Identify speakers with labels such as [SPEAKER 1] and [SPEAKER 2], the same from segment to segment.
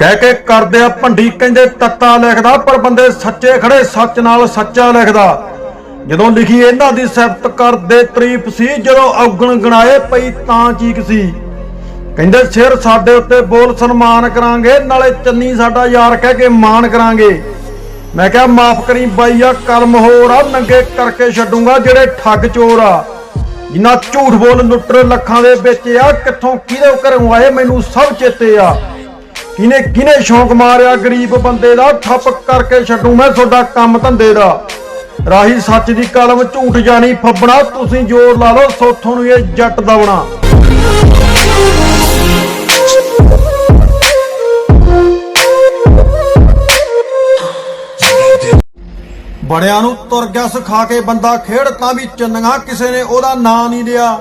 [SPEAKER 1] ਕਹਿ ਕੇ ਕਰਦੇ ਆ ਭੰਡੀ, ਕਹਿੰਦੇ ਤੱਤਾ ਲਿਖਦਾ, ਪਰ ਬੰਦੇ ਸੱਚੇ ਖੜੇ, ਸੱਚ ਨਾਲ ਸੱਚਾ ਲਿਖਦਾ। ਜਦੋਂ ਲਿਖੀ ਇਹਨਾਂ ਦੀ ਸਿਫਤ ਕਰਦੇ ਤਾਰੀਫ ਸੀ, ਜਦੋਂ ਔਗਣ ਗਣਾਏ ਪਈ ਤਾਂ ਚੀਕ ਸੀ। ਕਹਿੰਦੇ, ਸਿਰ ਸਾਡੇ ਉੱਤੇ ਬੋਲ ਸਨਮਾਨ ਕਰਾਂਗੇ, ਨਾਲੇ ਚੰਨੀ ਸਾਡਾ ਯਾਰ ਕਹਿ ਕੇ ਮਾਣ ਕਰਾਂਗੇ। ਮੈਂ ਕਿਹਾ, ਮਾਫ ਕਰੀ ਬਾਈ ਆ ਕਲਮ ਹੋਰ ਆ, ਨੰਗੇ ਕਰਕੇ ਛੱਡੂਗਾ ਜਿਹੜੇ ਠੱਗ ਚੋਰ ਆ। ਜਿਨ੍ਹਾਂ ਝੂਠ ਬੋਲ ਲੁੱਟਰ ਲੱਖਾਂ ਦੇ ਵਿੱਚ ਆ, ਕਿੱਥੋਂ ਕਿਹਦੇ ਘਰੋਂ ਆਏ, ਮੈਨੂੰ ਸਭ ਚੇਤੇ ਆ। ਕਿਨੇ ਕਿਨੇ ਸ਼ੌਂਕ ਮਾਰਿਆ ਗਰੀਬ ਬੰਦੇ ਦਾ? ਠੱਪ ਕਰਕੇ ਛੱਡੂ ਮੈਂ ਤੁਹਾਡਾ ਕੰਮ ਧੰਦੇ ਦਾ। ਰਾਹੀ ਸੱਚ ਦੀ ਕਲਮ ਝੂਠ ਜਾਣੀ ਫੱਬਣਾ, ਤੁਸੀਂ ਜ਼ੋਰ ਲਾ ਲਓ, ਸੋਥੋਂ ਨੂੰ ਇਹ ਜੱਟ ਦਵਣਾ ਬੜਿਆਂ ਨੂੰ ਤੁਰ ਗਿਆ ਸਿਖਾ ਕੇ ਬੰਦਾ ਖੇਡ, ਤਾਂ ਵੀ ਚੰਨਗਾ ਕਿਸੇ ਨੇ ਉਹਦਾ ਨਾਂ ਨਹੀਂ ਲਿਆ।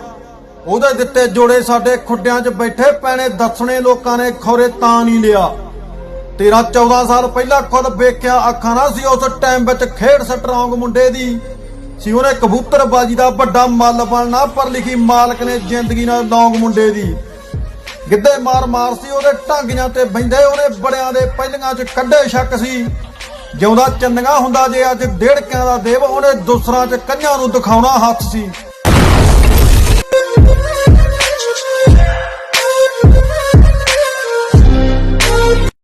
[SPEAKER 1] ਉਹਦੇ ਦਿੱਤੇ ਜੋੜੇ ਸਾਡੇ ਖੁੱਡਿਆਂ 'ਚ ਬੈਠੇ ਪੈਣੇ ਦੱਸਣੇ ਲੋਕਾਂ ਨੇ ਖੋਰੇ ਤਾਂ ਨਹੀਂ ਲਿਆ। ਤੇਰਾ 14 ਸਾਲ ਪਹਿਲਾਂ ਖੁਦ ਵੇਖਿਆ ਅੱਖਾਂ ਨਾਲ ਸੀ ਉਸ ਟਾਈਮ ਵਿੱਚ ਖੇਡ ਸਟਰੋਂਗ ਮੁੰਡੇ ਦੀ। ਸੀ ਉਹਨੇ ਕਬੂਤਰਬਾਜੀ ਦਾ ਵੱਡਾ ਮੱਲ ਬਣਨਾ, ਪਰ ਲਿਖੀ ਮਾਲਕ ਨੇ ਜ਼ਿੰਦਗੀ ਨਾਲ ਲੌਂਗ ਮੁੰਡੇ ਦੀ। ਗਿੱਧੇ ਮਾਰ ਮਾਰ ਸੀ ਉਹਦੇ ਢਾਂਗੀਆਂ ਤੇ ਬੈੰਦੇ ਉਹਨੇ ਬੜਿਆਂ ਦੇ ਪਹਿਲੀਆਂ 'ਚ ਕੱਢੇ ਸ਼ੱਕ ਸੀ। ਜਿਉਂਦਾ ਚੰਨਗਾ ਹੁੰਦਾ ਜੇ ਅੱਜ ਡੇਢਕਿਆਂ ਦਾ ਦੇਵ, ਉਹਨੇ ਦੂਸਰਾ 'ਚ ਕੰਨਾਂ ਨੂੰ ਦਿਖਾਉਣਾ ਹੱਥ ਸੀ।